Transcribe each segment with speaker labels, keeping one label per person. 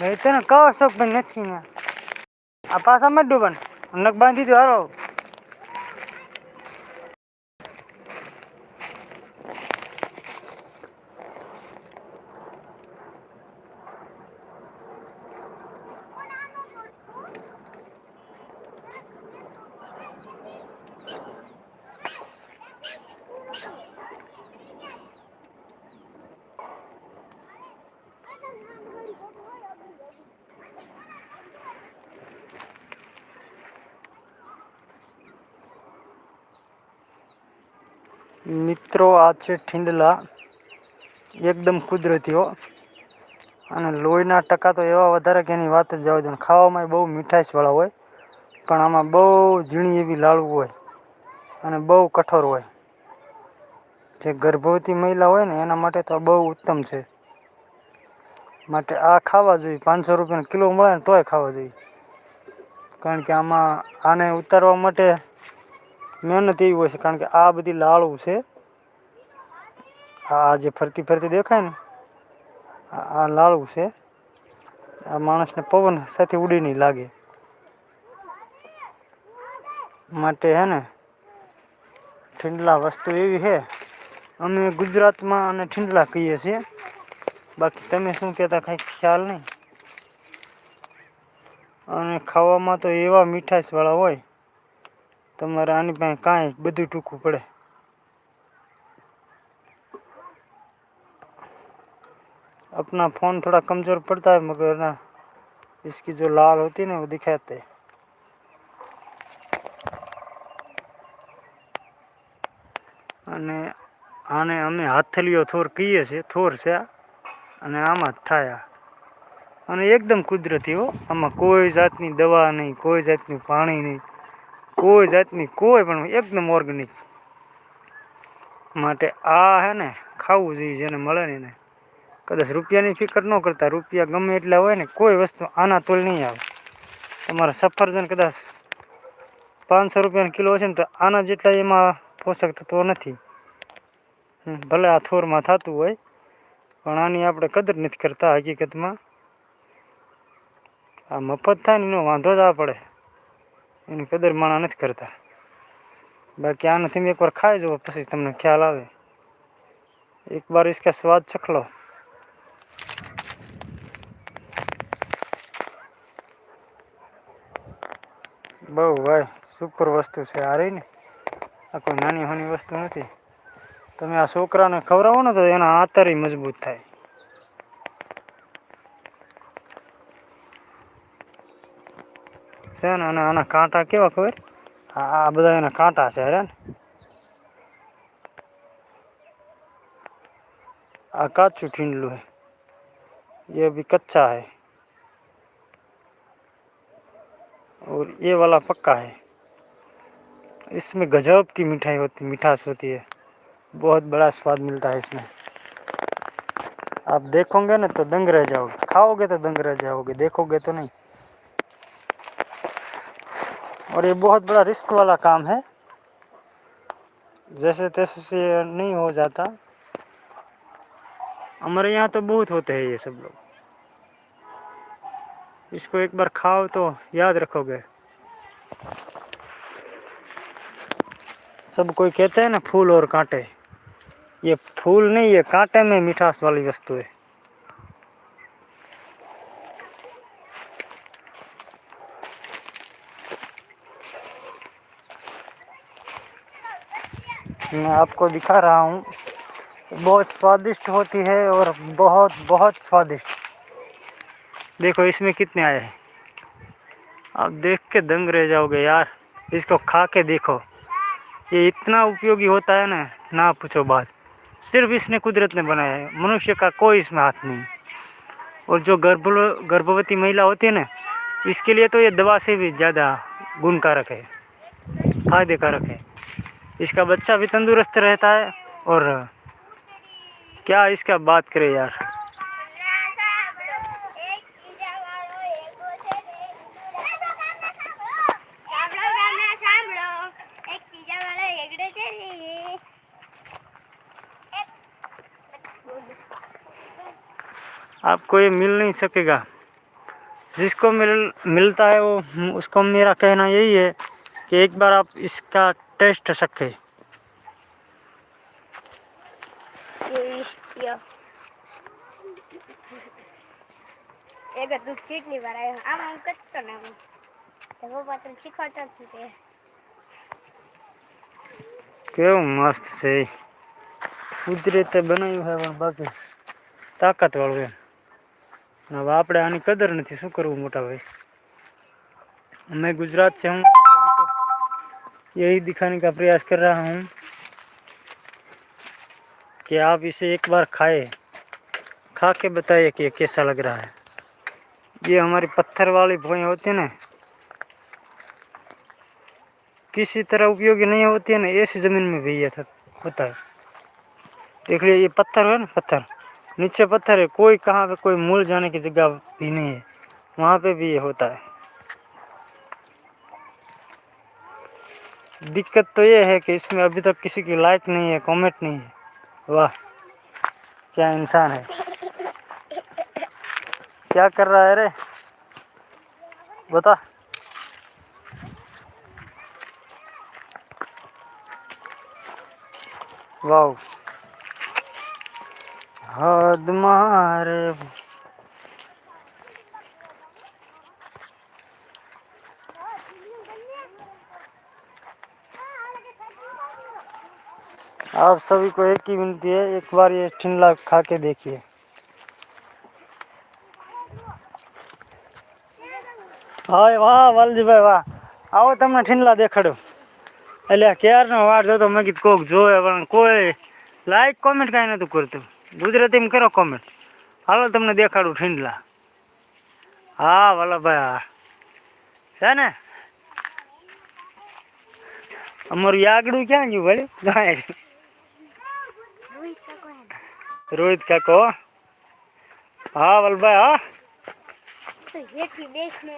Speaker 1: ભાઈ, તને કહો છો પણ નથી ને? આ પાછા મત ડૂબન. નક બાંધી દો હારો મિત્રો, આ છે ઠીંડલા. એકદમ કુદરતીઓ અને લોહીના ટકા તો એવા વધારે કે એની વાત જ જવા દો. ખાવામાં બહુ મીઠાશવાળા હોય, પણ આમાં બહુ ઝીણી એવી લાળવું હોય અને બહુ કઠોર હોય. જે ગર્ભવતી મહિલા હોય ને, એના માટે તો બહુ ઉત્તમ છે. માટે આ ખાવા જોઈએ. પાંચસો રૂપિયાનો કિલો મળે ને તોય ખાવા જોઈએ. કારણ કે આમાં આને ઉતારવા માટે મહેનત એવી હોય છે. કારણ કે આ બધી લાળું છે આ જે ફરતી ફરતી દેખાય ને, આ લાળું છે. આ માણસને પવન સાથે ઉડી નહીં લાગે. માટે હે ને, ઠીંડલા વસ્તુ એવી છે અમે ગુજરાતમાં અને ઠીંડલા કહીએ છીએ. બાકી તમે શું કહેતા કાંઈ ખ્યાલ નહીં. અને ખાવામાં તો એવા મીઠાશવાળા હોય, તમારે આની પાસે કાંઈ બધું ટૂંકું પડે. अपना फ़ोन थोड़ा कमज़ोर पड़ता है मगर ना इसकी जो लाल होती है ना वो दिखाते हैं અને આને અમે હાથલીઓ થોર કહીએ છીએ થોર છે આ. અને આમાં જ થાય આ. અને એકદમ કુદરતી હો આમાં કોઈ જાતની દવા નહીં કોઈ જાતનું પાણી નહીં કોઈ જાતની કોઈ પણ એકદમ ઓર્ગેનિક માટે આ હે ને ખાવું જોઈએ જેને મળે ને એને કદાચ રૂપિયાની ફિકર ન કરતા, રૂપિયા ગમે એટલા હોય ને કોઈ વસ્તુ આના તોલ નહીં આવે. તમારા સફરજન કદાચ પાંચસો રૂપિયાનો કિલો હશે ને તો આના જેટલા એમાં પોષક તત્વો નથી. ભલે આ થોરમાં થતું હોય, પણ આની આપણે કદર નથી કરતા હકીકતમાં. આ મફત થાય ને એનો વાંધો જ આ પડે. એની કદર માણા નથી કરતા. બાકી આનાથી મેં એકવાર ખાઈ જુઓ પછી તમને ખ્યાલ આવે. એક બાર ઇસકા સ્વાદ ચખલો બહુ ભાઈ સુપર વસ્તુ છે આ રહી ને આ કોઈ નાની હોની વસ્તુ નથી તમે આ છોકરાને ખવડાવો ને તો એના આતરી મજબૂત થાય છે ને અને આના કાંટા કેવા ખબર આ આ બધા એના કાંટા છે અરે ને આ કાચું ઠીંડલું है ये अभी कच्चा है और ये वाला पक्का है। इसमें गजब की मिठाई होती, मिठास होती है। बहुत बड़ा स्वाद मिलता है इसमें। आप देखोगे ना तो दंग रह जाओगे। खाओगे तो दंग रह जाओगे, देखोगे तो नहीं। और ये बहुत बड़ा रिस्क वाला काम है। जैसे तैसे से नहीं हो जाता। हमारे यहाँ तो बहुत होते हैं ये सब लोग। इसको एक बार खाओ तो याद रखोगे। सब कोई कहते हैं ना, फूल और कांटे। ये फूल नहीं, ये कांटे में मिठास वाली वस्तु है। मैं आपको दिखा रहा हूँ। बहुत स्वादिष्ट होती है और बहुत बहुत स्वादिष्ट। देखो, इसमें कितने आए हैं? आप देख के दंग रह जाओगे यार। इसको खा के देखो। ये इतना उपयोगी होता है ना ना पूछो बात। सिर्फ़ इसने कुदरत ने बनाया है। मनुष्य का कोई इसमें हाथ नहीं। और जो गर्भ गर्भवती महिला होती है ना, इसके लिए तो ये दवा से भी ज़्यादा गुणकारक है। फायदेकारक है। इसका बच्चा भी तंदुरुस्त रहता है और क्या इसका बात करें यार। आपको ये मिल नहीं सकेगा जिसको मिल मिलता है वो उसको मेरा कहना यही है कि एक बार आप इसका टेस्ट सके
Speaker 2: યો એક દૂધ કેટલી વાર આવ્યો આમ આમ કરતો ને આમ તો પપ્પા તને શીખવાડતો જ નથી તે.
Speaker 1: કેવું મસ્ત છે એ. કુદરતે બનાવ્યું છે પણ બાકી તાકાતવાળું એમ અને હવે આપણે આની કદર નથી શું કરવું મોટા ભાઈ मैं गुजरात से हूँ यही दिखाने का प्रयास कर रहा हूँ कि आप इसे एक बार खाए खा के बताइए कि ये कैसा लग रहा है ये हमारी पत्थर वाली भोएं होती है ना किसी तरह उपयोगी नहीं होती है ना ऐसी ज़मीन में भी ये था होता है देख लीजिए ये पत्थर है ना पत्थर नीचे पत्थर है, कोई कहाँ पे, कोई मूल जाने की जगह भी नहीं है। वहाँ पे भी ये होता है। दिक्कत तो ये है कि इसमें अभी तक किसी की लाइक नहीं है कमेंट नहीं है। वाह, क्या इंसान है। क्या कर रहा है रे? बता। वाह। हद मारे आप सभी को एक ही विनती है एक बार ये ठिंडला खा के देखिए હા વાહ વાલજીભાઈ વાહ આવો તમને ઠીંડલા દેખાડો એટલે ક્યારનો વાર જોતો મેં કીધું કોક જોવે પણ કોઈ લાઈક કોમેન્ટ કાંઈ નતું કરતું ગુજરાતીમાં કરો કોમેન્ટ હાલો તમને દેખાડું ઠીંડલા હા વલ્લભભાઈ હા છે ને? અમારું યાગડું ક્યાં ગયું ભાઈ? ગાય
Speaker 2: રોહિત કાકો.
Speaker 1: હા. વલ્લભાઈ હા.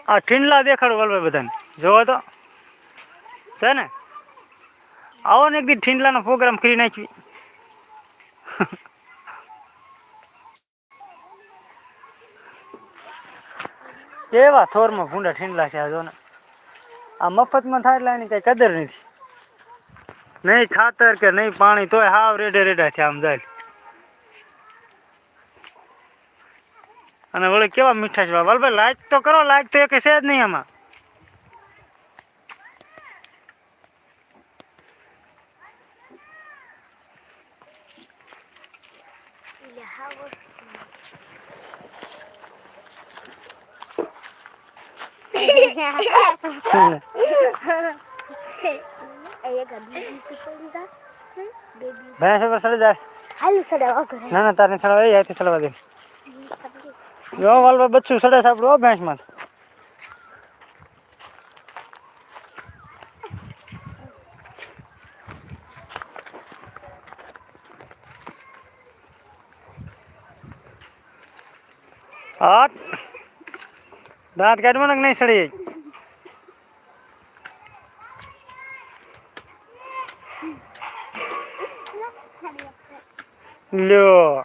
Speaker 1: હા ઠીંડલા દેખાડું વલ્લભાઈ બધાને. જોવો તો. છે ને? આવો ને એક દી ઠીંડલાનો પ્રોગ્રામ કરી નાખી કેવા થોરમાં ભૂંડા ઠીંડલા છે આ જો ને આ મફતમાં થાય એટલે એની કઈ કદર નથી. નહીં ખાતર કે નહીં પાણી તોય હાવ રેડે રેડા છે આમ જાય. અને વળી કેવા મીઠા છે વલભાઈ લાઈક તો કરો લાઈક તો એક છે જ નહીં આમાં.
Speaker 2: એક
Speaker 1: भैंस पर सड़ जाए ना ना तारे ये आते दे यो वाल बच्चू सड़े भैंस मत। आठ। दांत काटवा नहीं सड़ी? લ્યો.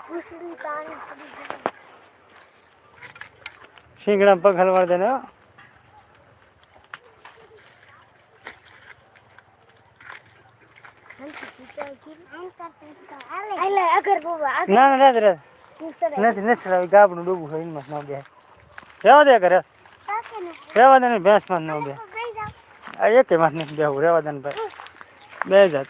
Speaker 1: શિંગડા પગ હલવાડ દે ને ના રાત રાત નથી નથી ચડાવી ગાબડું ડૂબું હોય, એમાં ન બે રહેવા દે કરે રહેવા દે ને ભેંસમાં ન બે આ એકે માં નથી બેવું રહેવા દે ને બે જાત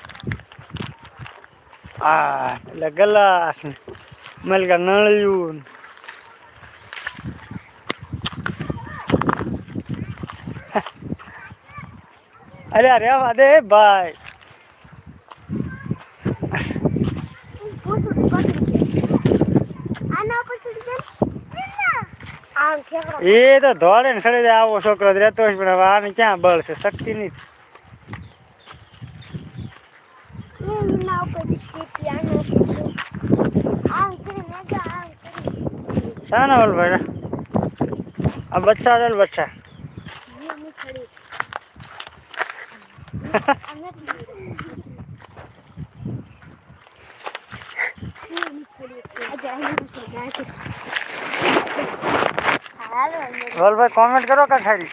Speaker 1: આ એટલે ગલાસ મલકા નળિયું. અરે રેવા દે ભાઈ એ તો ધોળે ને સડે આવો છોકરો જ રહેતો હોય પણ આને ક્યાં બળ છે? શક્તિ નહીં.
Speaker 3: ना
Speaker 1: बोल भाई अब बच्चा चल बच्चा। बोल भाई
Speaker 3: कमेंट करो का खाली?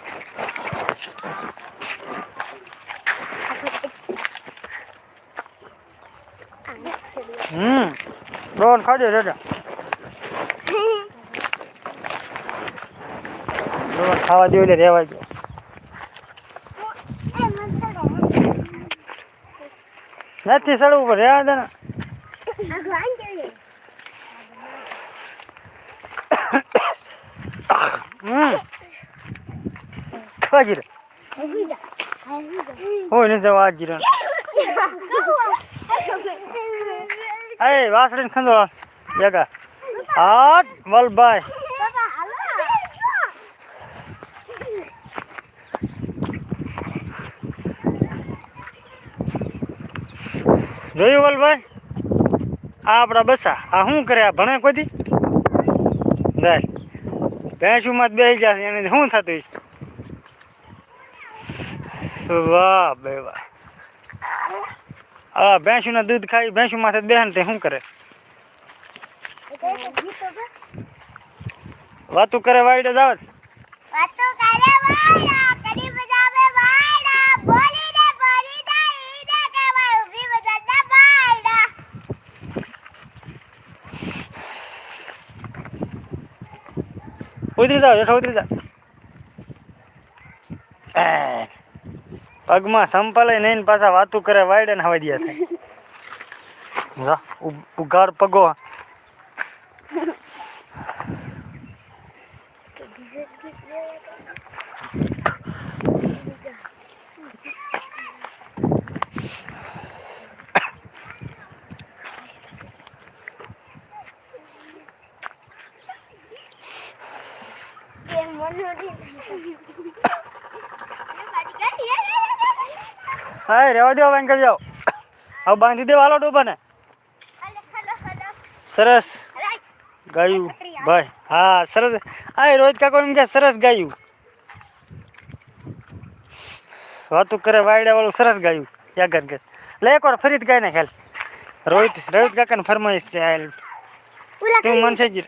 Speaker 3: हम्म
Speaker 1: रोन खा दे। કે ખાલી હમ રોન ખાજો રેડા રોન ખાવા દો એટલે રહેવા દો. નથી સડવું પણ રહેવા દે ખાવા જીરે હોય ને જવા જીરે એ વાસળીને ખંદો જગા હાટ વલભાઈ જોયું વલભાઈ? આ આપણા બસા. આ શું કરે? આ ભણે કોઈ જાય. ભેંસુમાં જ બેસી જશે એને શું થતું છે વાહ, બે વાહ. આ ભેંસુના દૂધ ખાઈ, ભેંસુ માથે બેહે ને તે શું કરે? વાતું કરે વાઈડ જ
Speaker 3: વાતો કરે વાળા કડી બજાવે વાળા બોલીને બોલી દે ઈને કહેવાય ઊભી બજાતા વાળા
Speaker 1: ઉતરી જાઓ હેઠા ઉતરી જાઓ. પગમાં સંપલે નહીં પાછા વાતું કરે, વાયડે ને હવા દે થાય. ઉઘાડ પગો
Speaker 3: એ મનોડી
Speaker 1: હા રેવા દો વેંકટ જાઓ હવે બાંધી દે વાલો ડૂબાને સરસ. ગાયું. ભાઈ હા સરસ. હા રોજ કાકો એમ કે સરસ ગાયું. વાતું કરે વાયડા વાળું સરસ ગાયું. યાગર કે લે એક વાર ફરી ગાય ને ખ્યાલ રોહિત રોહિત કાકાને ફરમાઈશ છે આ તું મન છે જી.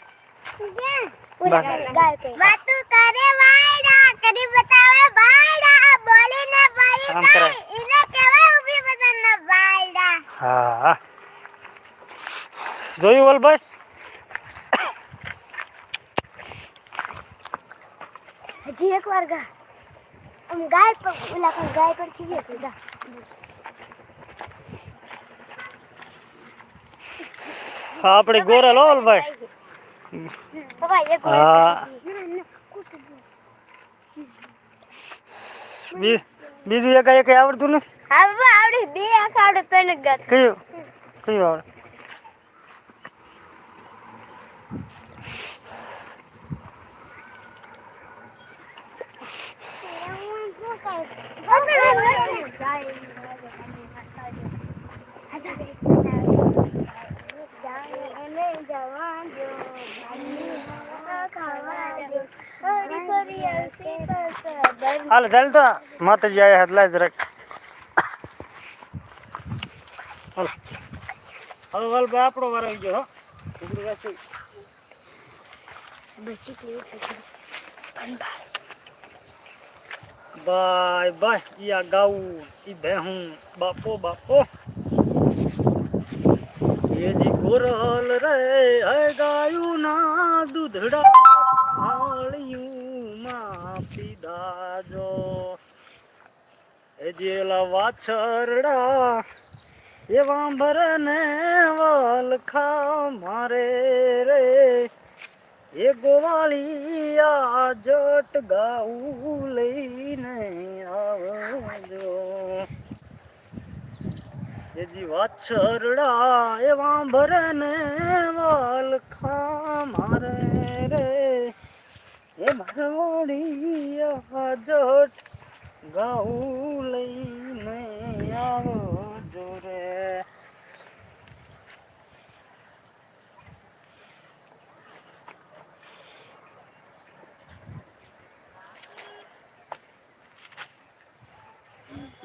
Speaker 3: વાતો કરે વાયડા કરી બતાવે વાયડા. બોલીને બોલી
Speaker 1: હા હા જોયું વલભાઈ
Speaker 3: હજી એક વાર ગા આમ ગાય પર ઓલા પણ ગાય પર ખીજે તું ગા
Speaker 1: હા આપણે ગોરલ હો વલભાઈ
Speaker 3: બાબા એક વાર
Speaker 1: હા બી- બીજું એક એક આવડતું નથી
Speaker 3: હા બાબા આવડે બે આખા આવડે ત્રણ જ ગાત
Speaker 1: કયું કયું આવડે હાલ ચાલ તો માતાજી આયા હાથ લાય જરાક હવે વલભાઈ આપણો વાર આવી ગયો હો ઢીકડી વાંચી. બાય બાય ઈ આ ગાવું ઈ બેહું બાપો બાપો એ જી ગોરલ રે હે ગાયું ના દૂધડા થાળિયું માં પીધા જો એ જેલા વાછરડા એ વાંભર ને વલખા મારે રે. એ ગોવાળિયા જટ ગાઉં લઈને આવજો. એ જી વાછરડા એ વાંભર ને વલખા મારે રે. એ ભરવાડી જટ ગાઉં લઈને આવો.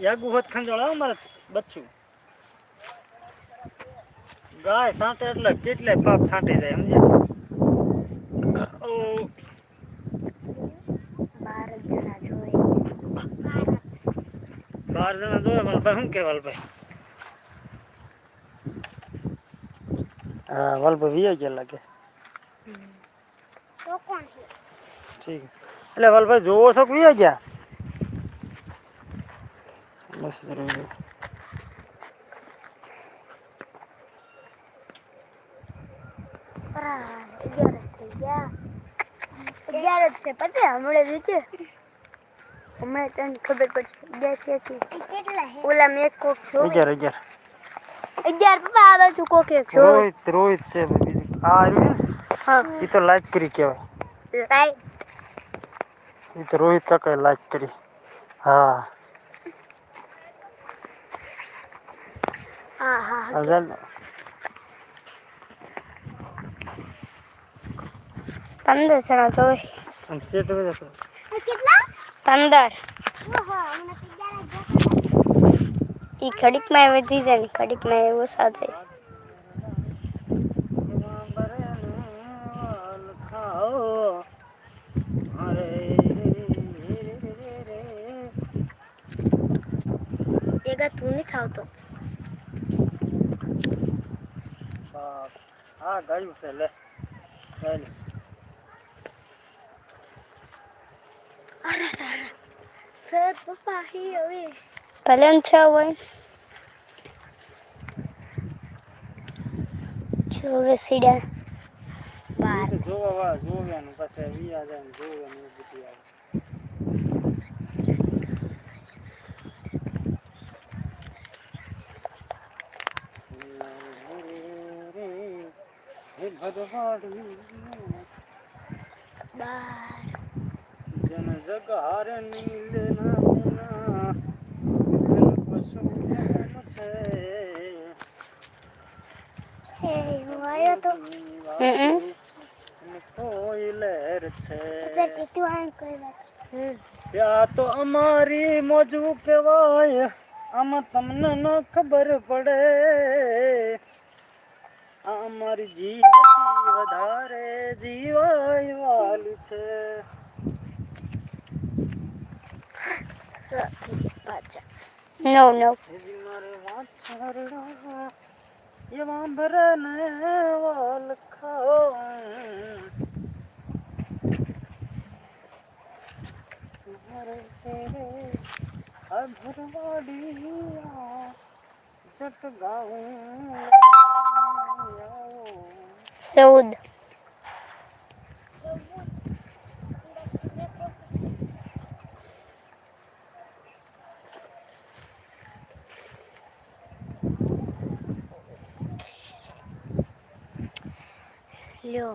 Speaker 1: યાગુ હોત ખંજોળા અમારે બચ્ચું ગાય સાંટે એટલે કેટલાય પાપ છાંટી જાય સમજ્યા ઓ
Speaker 2: બાર જણા જોઈ
Speaker 1: બાર જણા જોવે પણ ભાઈ શું કે વાલભાઈ હા વાલભાઈ વીએ ગયા લાગે
Speaker 2: તો કોણ છે
Speaker 1: ઠીક એટલે વાલભાઈ જોવો છો કે વીએ ગયા બસ જરૂર
Speaker 2: પરા અગિયારસ થઈ ગયા અગિયારસ છે પતે હમણાં રીચે હમણાં તને ખબર પડશે અગિયાર છે કે કેટલા છે ઓલા મેં કોક છો
Speaker 1: અગિયાર અગિયાર
Speaker 2: અગિયાર પપ્પા આવે તું કોક એક છો
Speaker 1: રોહિત રોહિત છે ભાઈ બીજું આ આવ્યું ને
Speaker 2: હા
Speaker 1: એ તો લાઈક કરી કહેવાય
Speaker 2: રાઈટ
Speaker 1: એ તો રોહિત કાકાએ લાઈક કરી હા
Speaker 2: હા હા
Speaker 1: ચાલ
Speaker 2: પંદર જણા જોઈ કેટલા પંદર ઈ ઘડીકમાં વધી જાય ને ઘડીકમાં એવું સાથે એગા તું નહીં ખાવતો
Speaker 1: હા ગાયું છે લે ચાલ.
Speaker 2: સર પપ્પા હી હવે ભલે ને છે હોય જોવે સીડા બાર.
Speaker 1: જોવા જોવાનું પશુ છે
Speaker 2: એ હું આવ્યો તો
Speaker 1: છે. ત્યાં તો અમારી મોજું કહેવાય આમાં તમને ન ખબર પડે. અમારી જીવથી વધારે જીવાય વાલી છે.
Speaker 2: નો નો
Speaker 1: यहाँ भरने वाल खाओ अभरवाड़िया जट सऊद મારે તેરે આ ભરવાડિયા જટ ગાઉં
Speaker 2: ચૌદ લ્યો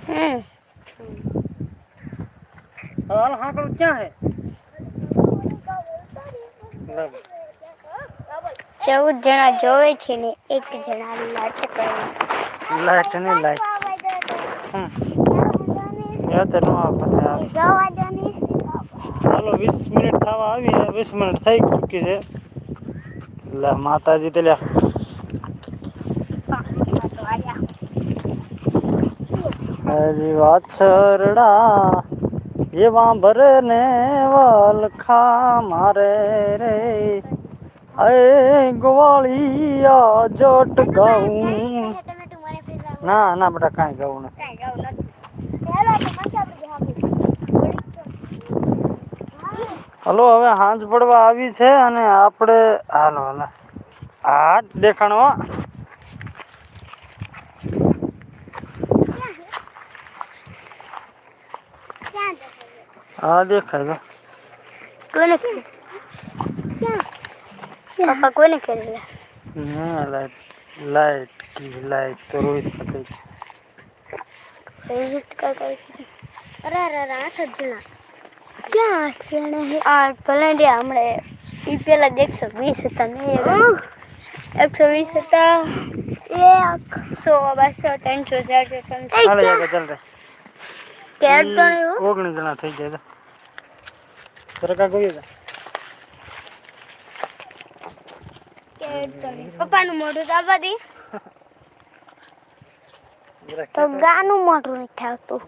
Speaker 2: હમ
Speaker 1: हाल हाँ पर क्या है लब
Speaker 2: ચૌદ જણા જોવે છે ને એક જણા લાટ કરે
Speaker 1: लाइट नहीं लाइट હમ યાદ તો ન આવે પછી આવે ચાલો વીસ મિનિટ થવા આવી છે. વીસ મિનિટ થઈ ચૂકી છે એટલે માતાજી તો લ્યા હજી વાછરડા જેવા ભરે ને વલખા મારે રે. અરે ગોવાળિયા જોટ ગાઉં. ના ના બેટા કાંઈ ગઉં નથી. હલો હવે હાંજ પડવા આવી છે અને આપણે હાલો હાલો. હા દેખાણો હો. હા દેખાય
Speaker 2: કોને પપ્પા કોને કરેલા
Speaker 1: ના લાઈટ લાઈટ કી લાઈટ તો રોહિત પટેલ
Speaker 2: રોહિત કાકા અરે અરે અરે આઠ જ જણા ક્યાં આઠ જણા હે આ ભલેન્ડિયા હમણે એ પેલા એકસો વીસ હતા ને એકસો વીસ હતા એક સો બસો ત્રણસો ચારસો ત્રણસો
Speaker 1: હાલે જાગે ચાલ
Speaker 2: કેટ તો નહીં
Speaker 1: ઓગણીસ જણા થઈ ગયા સરકા કોઈ
Speaker 2: કેટ તો નહીં પપ્પાનું મોઢું તો બધી તો ગાનું મોઢું નથી થાવતું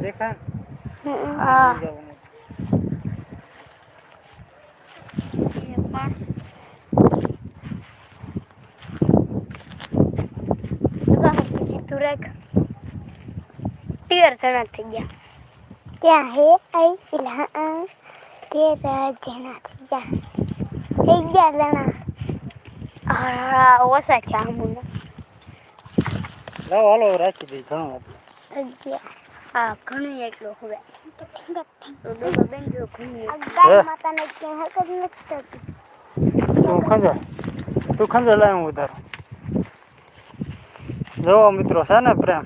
Speaker 1: દેખા
Speaker 2: હા તું રાખ જણા થઈ ગયા. ત્યાં હે આઈ પેલા તેર જણા થઈ ગયા. થઈ ગયા જણા. ઓછા છે આમુના
Speaker 1: લાવો હાલો રાખી દઈ ઘણું
Speaker 2: હા ઘણું એટલું હવે. બેન જો ઘણું? માતાને ક્યાં હક જ નથી
Speaker 1: તું ખંજા તું ખંજા લાવ હું ઉધાર જોવો મિત્રો છે ને પ્રેમ.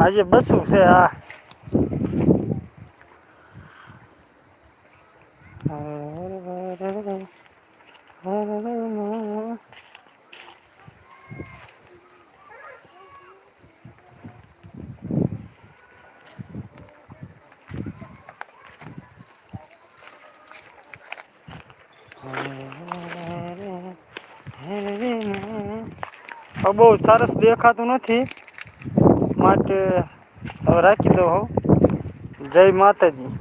Speaker 1: આજે બસું છે આ હવે બહુ સરસ દેખાતું નથી માટે હવે રાખી દઉં હો. જય માતાજી.